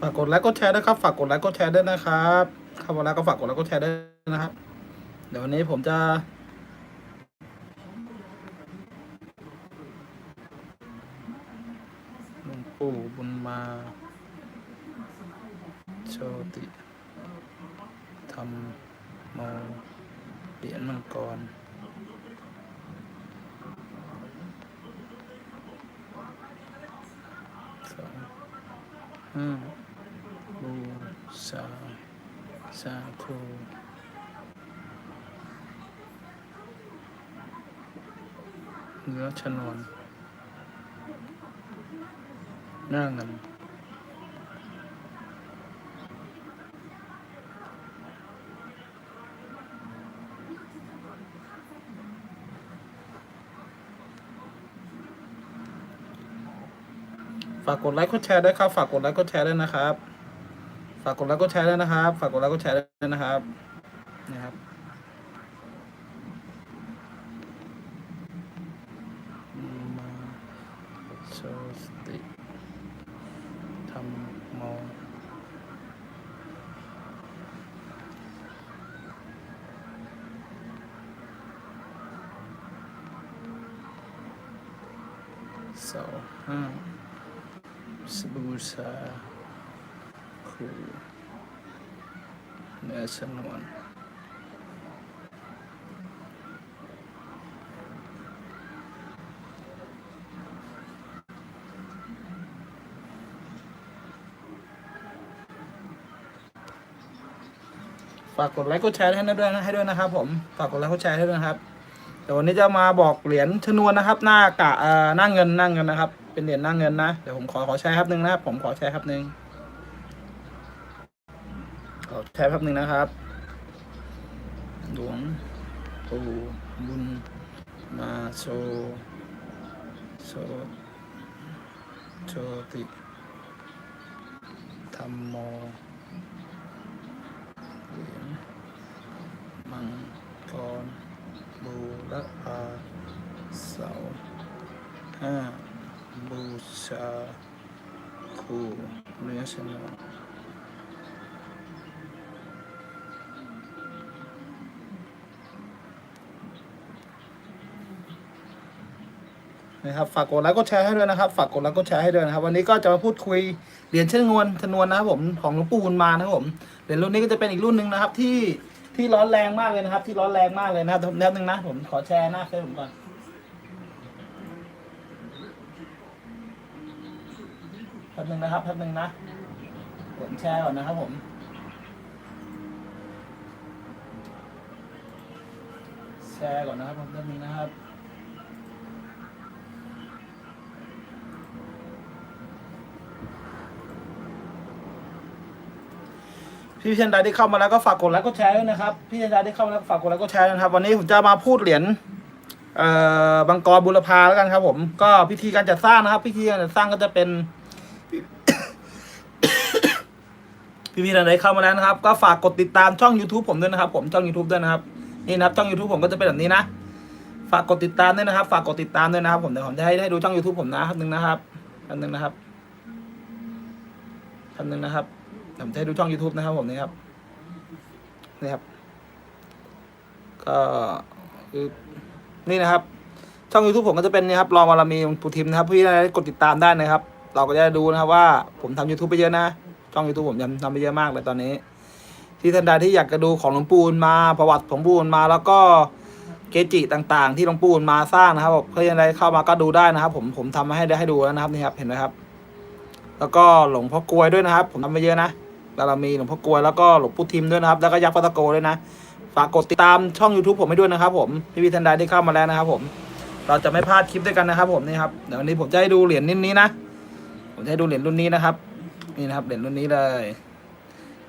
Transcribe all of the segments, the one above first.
ฝากกดไลค์กดแชร์ด้วยครับ ฝากกดไลค์กดแชร์ด้วยนะครับเข้ามาแล้วก็ฝากกดไลค์กดแชร์ด้วยนะครับ เดี๋ยววันนี้ผมจะหลวงปู่บุญมาโชติธรรมโมเหรียญมังกรสองห้า ชาสาธุเนื้อชนวนหน้าเงินฝากกดไลค์กดแชร์ด้วยครับ ฝากกดไลค์กดแชร์ด้วยนะครับ ฝากกดไลค์กดแชร์ด้วยนะครับ ฝากกดไลค์กดแชร์ด้วยนะครับนะครับโชสติธรรมโมสองห้าสบูชา รูเนื้อชนวนฝากกดไลค์กดแชร์ให้ด้วยนะให้ด้วยนะครับ ผมฝากกดไลค์กดแชร์ให้ด้วยนะครับเดี๋ยววันนี้จะมาบอกเหรียญชนวนนะครับ หน้ากะเอ่อหน้าเงินหน้าเงินนะครับ เป็นเหรียญหน้าเงินนะเดี๋ยวผมขอขอแชร์ครับหนึ่งนะครับผมขอแชร์ครับหนึ่ง ขอแชร์ครับหนึ่งนะครับ หลวงปู่บุญมาโชโชโชติธรรมโมเหรียญมังกรบูรพาเสาห้าบูชาคู่เนื้อชนวน นะครับฝากกดไลค์กดแชร์ให้ด้วยนะครับ ฝากกดไลค์กดแชร์ให้ด้วยนะครับ วันนี้ก็จะมาพูดคุยเหรียญเช่นนวนชนวนนะครับผมของหลวงปู่บุญมานะครับผมเหรียญรุ่นนี้ก็จะเป็นอีกรุ่นหนึ่งนะครับที่ที่ร้อนแรงมากเลยนะครับ ที่ร้อนแรงมากเลยนะครับแป๊บนึงนะผมขอแชร์หน้าเฟซผมก่อนแป๊บนึงนะครับแป๊บนึงนะผมแชร์ก่อนนะครับผมแชร์ก่อนนะครับผมแป๊บนึงนะครับ พี่เชนดาที่เข้ามาแล้วก็ฝากกดไลค์กดแชร์ด้วยนะครับพี่เชนดาที่เข้ามาแล้วฝากกดไลค์กดแชร์ด้วยนะครับ วันนี้ผมจะมาพูดเหรียญเอ่อบังกรบุรพาแล้วกันครับ ผมก็พิธีการจัดสร้างนะครับ พิธีการจัดสร้างก็จะเป็น พี่พี่ท่านใดเข้ามาแล้วนะครับ ก็ฝากกดติดตามช่อง YouTube ผมด้วยนะครับ ผมช่อง YouTube ด้วยนะครับนี่นะครับช่อง YouTube ผมก็จะเป็นแบบนี้นะฝากกดติดตามด้วยนะครับ ฝากกดติดตามด้วยนะครับผมเดี๋ยวผมจะให้ให้ดูช่อง YouTube ผมนะครับหนึ่งนะครับอันหนึ่งนะครับอันหนึ่งนะครับ ผมให้ดูช่อง YouTube นะครับผมนี่ครับนี่ครับ ก็คือนี่นะครับ ช่อง YouTube ผมก็จะเป็นนี่ครับรองวารมีปูทิมนะครับพี่ได้กดติดตามได้นะครับ เราก็จะดูนะครับว่าผมทำ YouTube ไปเยอะนะ ช่อง YouTube ผมทำทำไปเยอะมากเลยตอนนี้ ที่ท่านใดที่อยากจะดูของหลวงปู่มาประวัติของหลวงปู่มาแล้วก็เกจิต่างๆ ที่หลวงปู่มาสร้างนะครับเพื่อนใดเข้ามาก็ดูได้นะครับ ผมผมทำมาให้ได้ให้ดูแล้วนะครับนี่ครับเห็นไหมครับ แล้วก็หลวงพ่อกลวยด้วยนะครับ ผมทำไปเยอะนะ บารมีหลวงพ่อกลวยแล้วก็หลวงปู่ทิมด้วยนะครับ แล้วก็ยักษ์ปัตตโกด้วยนะ ฝากกดติดตามช่อง YouTube ผมให้ด้วยนะครับผมพี่พี่ทันใดที่เข้ามาแล้วนะครับผม เราจะไม่พลาดคลิปด้วยกันนะครับ ผมนี่ครับเดี๋ยววันนี้ผมจะให้ดูเหรียญนิ้นี้นะ ผมจะให้ดูเหรียญรุ่นนี้นะครับ นี่นะครับเหรียญรุ่นนี้เลย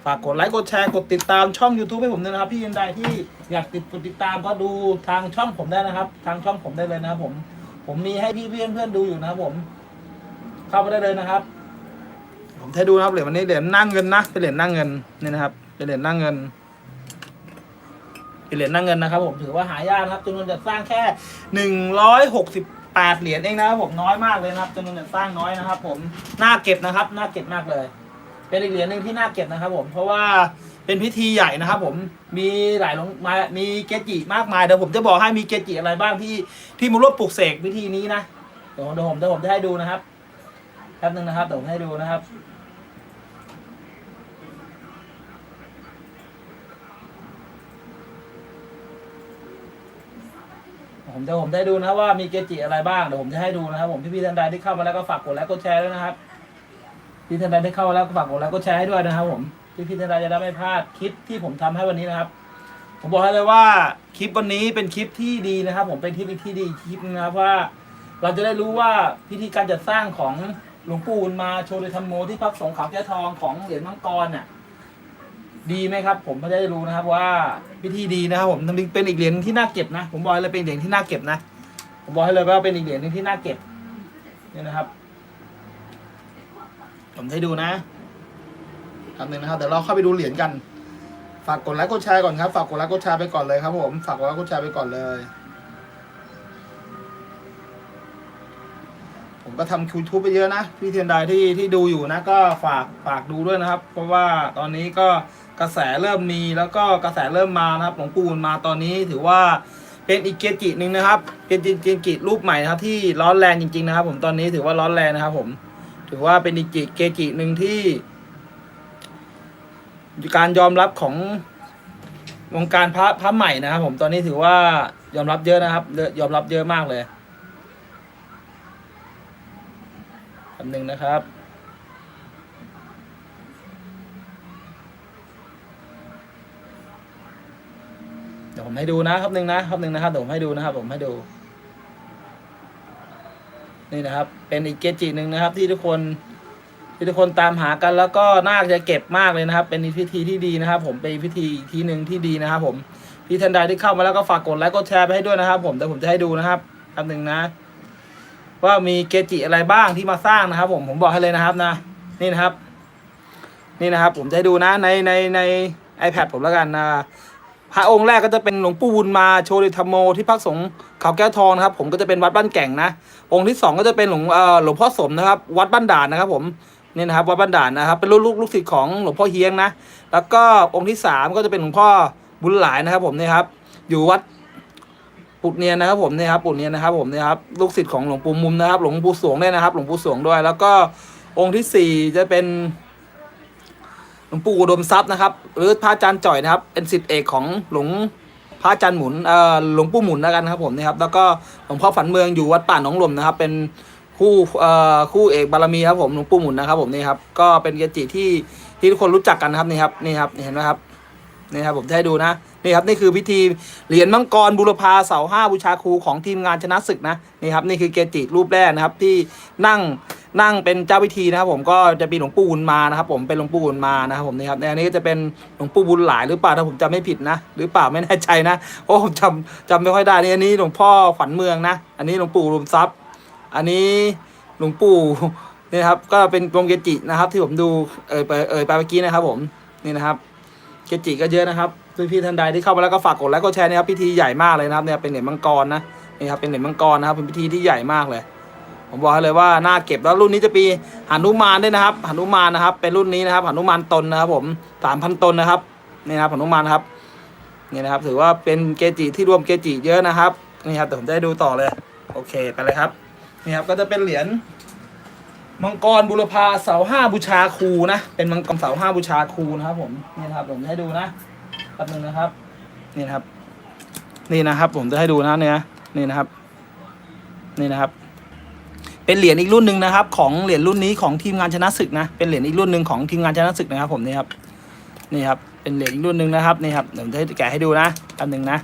ฝากกดไลค์กดแชร์กดติดตามช่อง YouTube ให้ผมด้วยนะครับ พี่ยันใดที่อยากติดกดติดตามก็ดูทางช่องผมได้นะครับ ทางช่องผมได้เลยนะครับผม ผมมีให้พี่เพื่อนเพื่อนดูอยู่นะครับผม เข้ามาได้เลยนะครับ ให้ดูนะครับเหรียญวันนี้เหรียญนั่งเงินนะเป็นเหรียญนั่งเงินนี่นะครับ เป็นเหรียญนั่งเงินเป็นเหรียญนั่งเงินนะครับ ผมถือว่าหายากครับจำนวนจัดสร้างแค่หนึ่งร้อยหกสิบแปดเหรียญเองนะครับผมน้อยมากเลยนะครับจำนวนจัดสร้างน้อยนะครับ ผมน่าเก็บนะครับน่าเก็บมากเลย เป็นอีกเหรียญหนึ่งที่น่าเก็บนะครับ ผมเพราะว่าเป็นพิธีใหญ่นะครับ ผมมีหลายหลวงมามีเกจิมากมายเดี๋ยวผมจะบอกให้มีเกจิอะไรบ้างที่ที่มาร่วมปลุกเสกพิธีนี้นะเดี๋ยวเดี๋ยวผมเดี๋ยวผมจะให้ดูนะครับแป๊บนึงนะครับเดี๋ยวผมให้ดูนะครับ ผมจะผมจะดูนะว่ามีเกจิอะไรบ้างเดี๋ยวผมจะให้ดูนะครับผมพี่พี่ๆท่านใดที่เข้ามาแล้วก็ฝากกดไลค์กดแชร์ด้วยนะครับพี่ท่านใดที่เข้ามาแล้วก็ฝากกดไลค์กดแชร์ให้ด้วยนะครับ ผมพี่พี่ท่านใดจะได้ไม่พลาดคลิปที่ผมทำให้วันนี้นะครับ ผมบอกให้เลยว่าคลิปวันนี้เป็นคลิปที่ดีนะครับ ผมเป็นคลิปที่ดีคลิปนะครับว่า เราจะได้รู้ว่าพิธีการจัดสร้างของหลวงปู่มาโชติธรรมโมที่พักสงฆ์เขาแก้ทองของเหรียญมังกรน่ะ ดีไหมครับ ผมก็จะได้รู้นะครับว่าพิธีดีนะครับผมเป็นอีกเหรียญที่น่าเก็บนะ ผมบอกเลยเป็นเหรียญที่น่าเก็บนะ ผมบอกให้เลยว่าเป็นอีกเหรียญนึงที่น่าเก็บนี่นะครับ ผมให้ดูนะคำหนึ่งนะครับเดี๋ยวเราเข้าไปดูเหรียญกัน ฝากกดไลค์กดแชร์ก่อนครับ ฝากกดไลค์กดแชร์ไปก่อนเลยครับ ผมฝากกดไลค์กดแชร์ไปก่อนเลย ผมก็ทำ YouTube ไปเยอะนะพี่เทียนใดที่ที่ดูอยู่นะ ก็ฝากฝากดูด้วยนะครับ เพราะว่าตอนนี้ก็ กระแสเริ่มมีแล้วก็กระแสเริ่มมานะครับหลวงปู่มาตอนนี้ถือว่าเป็นอีกเกจิหนึ่งนะครับ เป็นเกจิรูปใหม่นะครับที่ร้อนแรงจริง ๆ นะครับ ผมตอนนี้ถือว่าร้อนแรงนะครับ ผม ถือว่าเป็นอีกเกจิหนึ่งที่การยอมรับของวงการพระพระใหม่นะครับผมตอนนี้ถือว่ายอมรับเยอะนะครับยอมรับเยอะมากเลยคำหนึ่งนะครับ ดี๋ยวผมให้ดูนะครับหนึ่งนะครับหนึ่งนะครับเดี๋ยวผมให้ดูนะครับ ผมให้ดู นี่นะครับ เป็นอีกเกจิหนึ่งนะครับ ที่ทุกคนที่ทุกคนตามหากันแล้วก็น่าจะเก็บมากเลยนะครับ เป็นพิธีที่ดีนะครับ ผมเป็นพิธีอีกทีหนึ่งที่ดีนะครับ ผมพี่ทันใดที่เข้ามาแล้วก็ฝากกดไลค์กดแชร์ไปให้ด้วยนะครับ ผมแต่ผมจะให้ดูนะครับคำหนึ่งนะ ว่ามีเกจิอะไรบ้างที่มาสร้างนะครับ ผมผมบอกให้เลยนะครับนะ นี่นะครับ นี่นะครับ ผมจะให้ดูนะในในใน iPad ผมแล้วกันนะ พระองค์แรกก็จะเป็นหลวงปู่บุญมาโชติธรรมโมที่พักสงฆ์เขาแก้วทองนะครับ ผมก็จะเป็นวัดบ้านแก่งนะ องค์ที่สองก็จะเป็นหลวงเอ่อหลวงพ่อสมนะครับ วัดบ้านด่านนะครับ ผมนี่นะครับวัดบ้านด่านนะครับ เป็นลูกลูกลูกศิษย์ของหลวงพ่อเฮียงนะ แล้วก็องค์ที่สามก็จะเป็นหลวงพ่อบุญหลายนะครับ ผมเนี่ยครับ อยู่วัดปุดเนียนนะครับผมเนี่ยครับปุดเนียนนะครับผมเนี่ยครับลูกศิษย์ของหลวงปู่มุมนะครับ หลวงปู่สวงด้วยนะครับ หลวงปู่สวงด้วย แล้วก็องค์ที่สี่จะเป็น หลวงปู่อุดมทรัพย์นะครับ หรือพระอาจารย์จ่อยนะครับเป็นศิษย์เอกของหลวงพระอาจารย์หมุนเอ่อหลวงปู่หมุนแล้วกันครับผมนะครับ แล้วก็หลวงพ่อฝันเมืองอยู่วัดป่าหนองลมนะครับ เป็นคู่เอ่อคู่เอกบารมีครับผมหลวงปู่หมุนนะครับผมนี่ครับก็เป็นเกจิที่ที่ทุกคนรู้จักกันนะครับนี่ครับนี่ครับเห็นไหมครับนี่ครับผมจะให้ดูนะนี่ครับนี่คือพิธีเหรียญมังกรบุรพาเสาห้าบูชาครูของทีมงานชนะศึกนะนี่ครับนี่คือเกจิรูปแรกนะครับที่นั่ง นั่งเป็นเจ้าพิธีนะครับผมก็จะมีหลวงปู่บุญมานะครับ ผมเป็นหลวงปู่บุญมานะครับผมนี่ครับในอันนี้ก็จะเป็นหลวงปู่บุญหลายหรือเปล่าถ้าผมจำไม่ผิดนะ หรือเปล่าไม่แน่ใจนะเพราะผมจำจำไม่ค่อยได้นี่อันนี้หลวงพ่อฝันเมืองนะ อันนี้หลวงปู่รวมทรัพย์ อันนี้หลวงปู่นี่ครับก็เป็นวงเกจินะครับ ที่ผมดูเอ่ยเอ่ยไปเมื่อกี้นะครับ ผมนี่นะครับเกจิก็เยอะนะครับพี่ๆท่านใดที่เข้ามาแล้วก็ฝากกดไลค์กดแชร์นะครับพิธีใหญ่มากเลยนะครับเนี่ยเป็นเหรียญมังกรนะนี่ครับเป็นเหรียญมังกรนะครับเป็นพิธีที่ใหญ่มากเลย ผมบอกให้เลยว่าน่าเก็บแล้วรุ่นนี้จะปีหนุมานด้วยนะครับหนุมานนะครับ เป็นรุ่นนี้นะครับหนุมานตนนะครับ ผมสามพันตนนะครับนี่นะครับหนุมานครับนี่นะครับ ถือว่าเป็นเกจิที่รวมเกจิเยอะนะครับนี่ครับแต่ผมจะให้ดูต่อเลย โอเคไปเลยครับนี่ครับก็จะเป็นเหรียญมังกรบุรพาเสาห้าบูชาครูนะเป็นมังกรเสาห้าบูชาครูนะครับ ผมนี่นะครับผมให้ดูนะแป๊บนึงนะครับ นี่นะครับ นี่นะครับ ผมจะให้ดูนะเนี่ยนี่นะครับ นี่นะครับ เป็นเหรียญอีกรุ่นหนึ่งนะครับ ของเหรียญรุ่นนี้ของทีมงานชนะศึกนะ เป็นเหรียญอีกรุ่นหนึ่งของทีมงานชนะศึกนะครับ ผมนี่ครับ นี่ครับ เป็นเหรียญอีกรุ่นหนึ่งนะครับ นี่ครับ เดี๋ยวจะแกะให้ดูนะอันหนึ่งนะ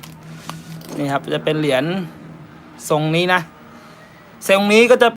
นี่ครับ จะเป็นเหรียญทรงนี้นะทรงนี้ก็จะ